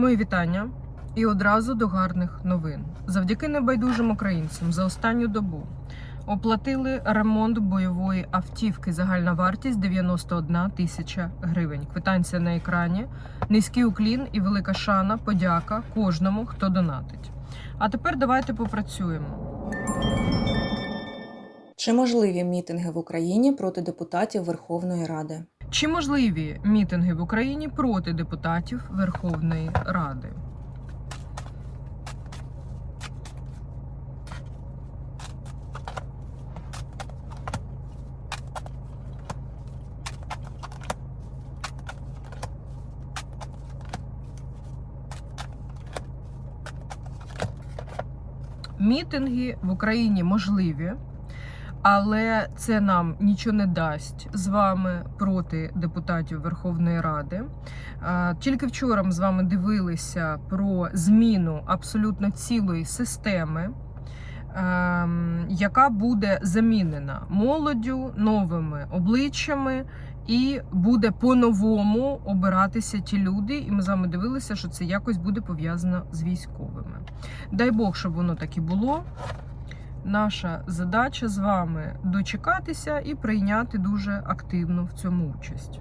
Мої вітання і одразу до гарних новин. Завдяки небайдужим українцям за останню добу оплатили ремонт бойової автівки. Загальна вартість 91 тисяча гривень. Квитанція на екрані, низький уклін і велика шана, подяка кожному, хто донатить. А тепер давайте попрацюємо. Чи можливі мітинги в Україні проти депутатів Верховної Ради? Чи можливі мітинги в Україні проти депутатів Верховної Ради? Мітинги в Україні можливі, але це нам нічого не дасть з вами проти депутатів Верховної Ради. Е, Тільки вчора ми з вами дивилися про зміну абсолютно цілої системи, ем, яка буде замінена молоддю, новими обличчями. І буде по-новому обиратися ті люди, і ми з вами дивилися, що це якось буде пов'язано з військовими. Дай Бог, щоб воно так і було. Наша задача з вами дочекатися і прийняти дуже активно в цьому участь.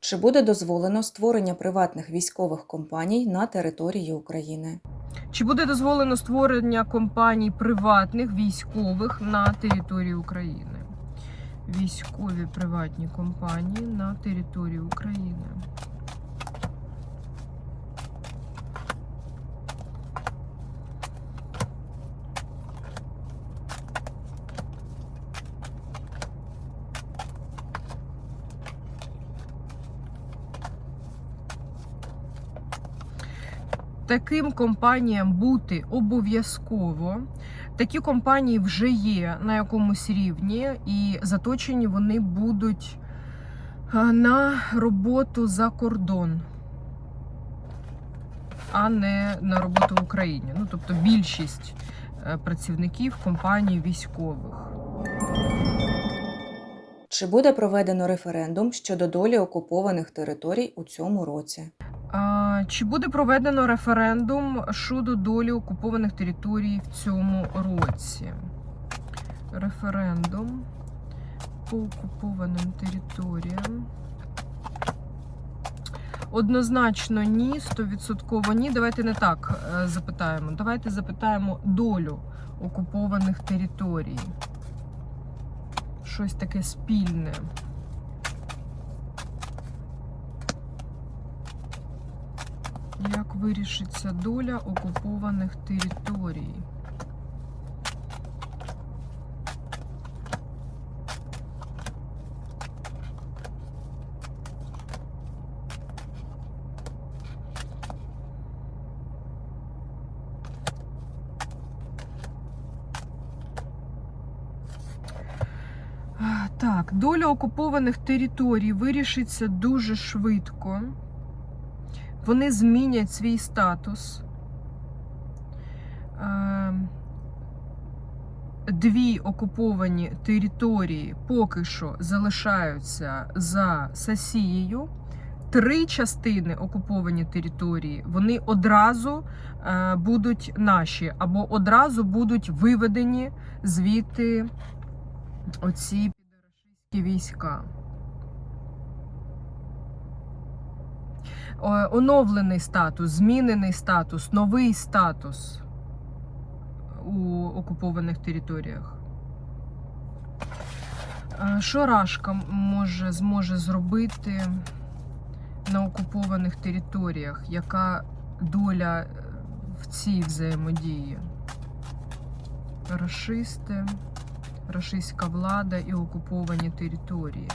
Чи буде дозволено створення приватних військових компаній на території України? Чи буде дозволено створення компаній приватних військових на території України? Військові приватні компанії на території України. Таким компаніям бути обов'язково. Такі компанії вже є на якомусь рівні, і заточені вони будуть на роботу за кордон, а не на роботу в Україні. Ну, тобто більшість е, працівників компаній військових. Чи буде проведено референдум щодо долі окупованих територій у цьому році? Чи буде проведено референдум щодо долі окупованих територій в цьому році? Референдум по окупованим територіям. Однозначно ні, 100% ні. Давайте не так е, запитаємо. Давайте запитаємо долю окупованих територій. Щось таке спільне. Як вирішиться доля окупованих територій? Так, доля окупованих територій вирішиться дуже швидко. Вони змінять свій статус. Е, Дві окуповані території поки що залишаються за Сасією. Три частини окуповані території вони одразу е, будуть наші, або одразу будуть виведені звідти оці підрашистські війська. Оновлений статус, змінений статус, новий статус у окупованих територіях. Е, Що Рашка може, зможе зробити на окупованих територіях? Яка доля е, в цій взаємодії? Рашисти, рашистська влада і окуповані території.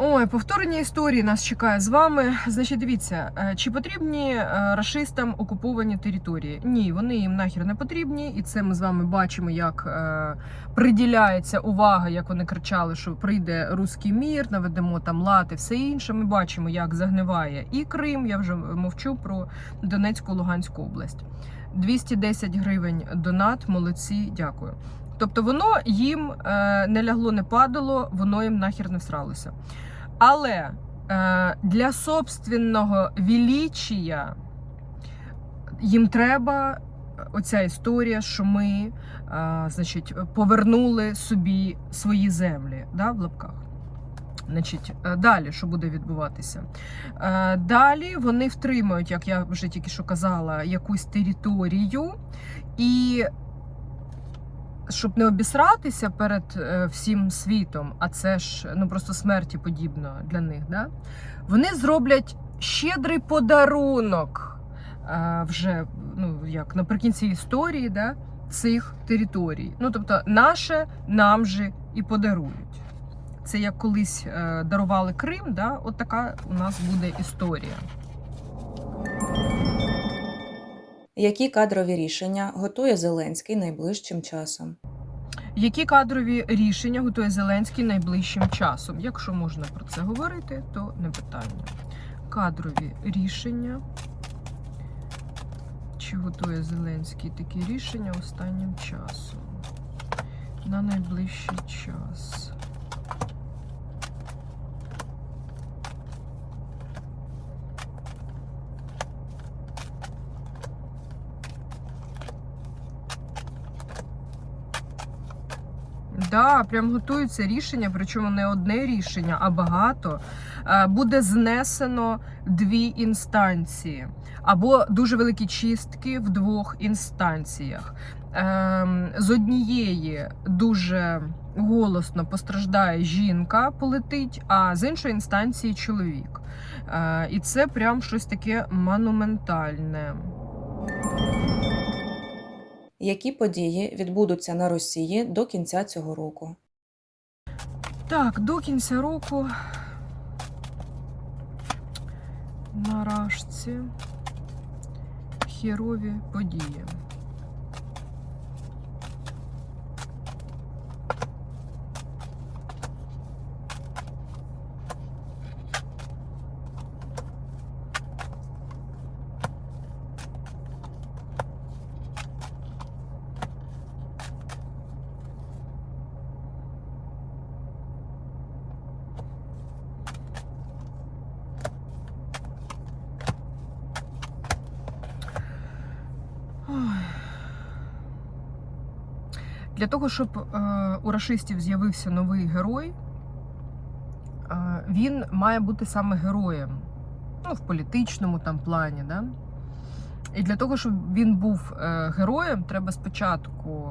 Ой, повторення історії нас чекає з вами. Значить, дивіться, е, чи потрібні е, рашистам окуповані території? Ні, вони їм нахер не потрібні, і це ми з вами бачимо, як е, приділяється увага, як вони кричали, що прийде руський мір, наведемо там лад і все інше. Ми бачимо, як загниває і Крим. Я вже мовчу про Донецьку, Луганську область. 210 гривень донат, молодці, дякую. Тобто воно їм е, не лягло, не падало, воно їм нахер не всралося. Але е, для собственного величия їм треба оця історія, що ми е, значить, повернули собі свої землі да, в лапках. Значить, далі що буде відбуватися? Далі вони втримують, як я вже тільки що казала, якусь територію, і щоб не обісратися перед е, всім світом, а це ж ну просто смерті подібно для них, да? вони зроблять щедрий подарунок е, вже ну, як наприкінці історії да, цих територій. Ну, тобто, наше нам же і подарують. Це як колись е, дарували Крим, да? от така у нас буде історія. Які кадрові рішення готує Зеленський найближчим часом? Які кадрові рішення готує Зеленський найближчим часом? Якщо можна про це говорити, то не питання. Кадрові рішення. Чи готує Зеленський такі рішення останнім часом? На найближчий час. Да, прям готується рішення, причому не одне рішення, а багато. Е, Буде знесено дві інстанції, або дуже великі чистки в двох інстанціях. Ем, З однієї дуже голосно постраждає жінка, полетить, а з іншої інстанції чоловік. Е, І це прям щось таке монументальне. Які події відбудуться на Росії до кінця цього року? Так, до кінця року на рашці херові події. Для того, щоб е, у рашистів з'явився новий герой, е, він має бути саме героєм. Ну, в політичному там плані. Да? І для того, щоб він був е, героєм, треба спочатку,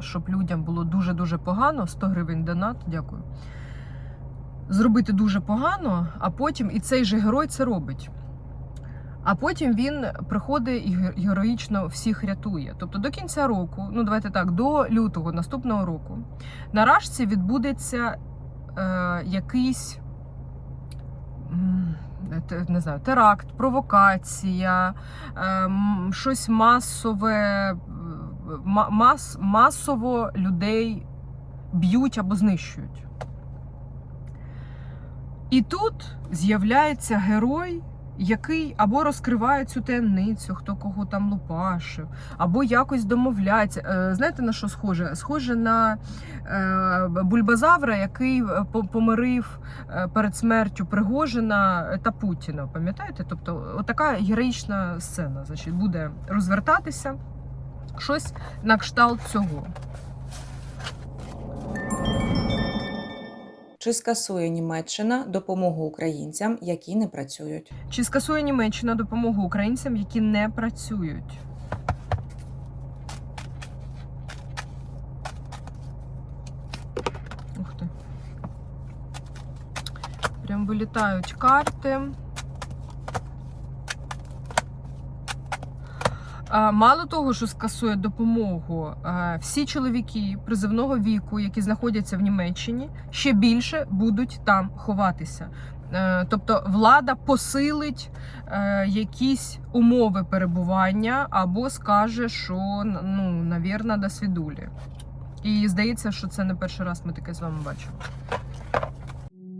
щоб людям було дуже-дуже погано, 100 гривень донат, дякую. Зробити дуже погано, а потім і цей же герой це робить. А потім він приходить і героїчно всіх рятує. Тобто до кінця року, ну давайте так, до лютого наступного року, на Рашці відбудеться е, якийсь не знаю, теракт, провокація, е, щось масове, мас, масово людей б'ють або знищують. І тут з'являється герой, який або розкриває цю таємницю, хто кого там лупашив, або якось домовляється. Е, Знаєте на що схоже? Схоже на е, бульбазавра, який е, по- помирив перед смертю Пригожина та Путіна. Пам'ятаєте? Тобто, отака героїчна сцена значить, буде розвертатися щось на кшталт цього. Чи скасує Німеччина допомогу українцям, які не працюють? Чи скасує Німеччина допомогу українцям, які не працюють? Ух ти. Прям вилітають карти. Мало того, що скасує допомогу, всі чоловіки призивного віку, які знаходяться в Німеччині, ще більше будуть там ховатися. Е, Тобто влада посилить е, якісь умови перебування або скаже, що ну, навірно, до свідулі. І здається, що це не перший раз ми таке з вами бачимо.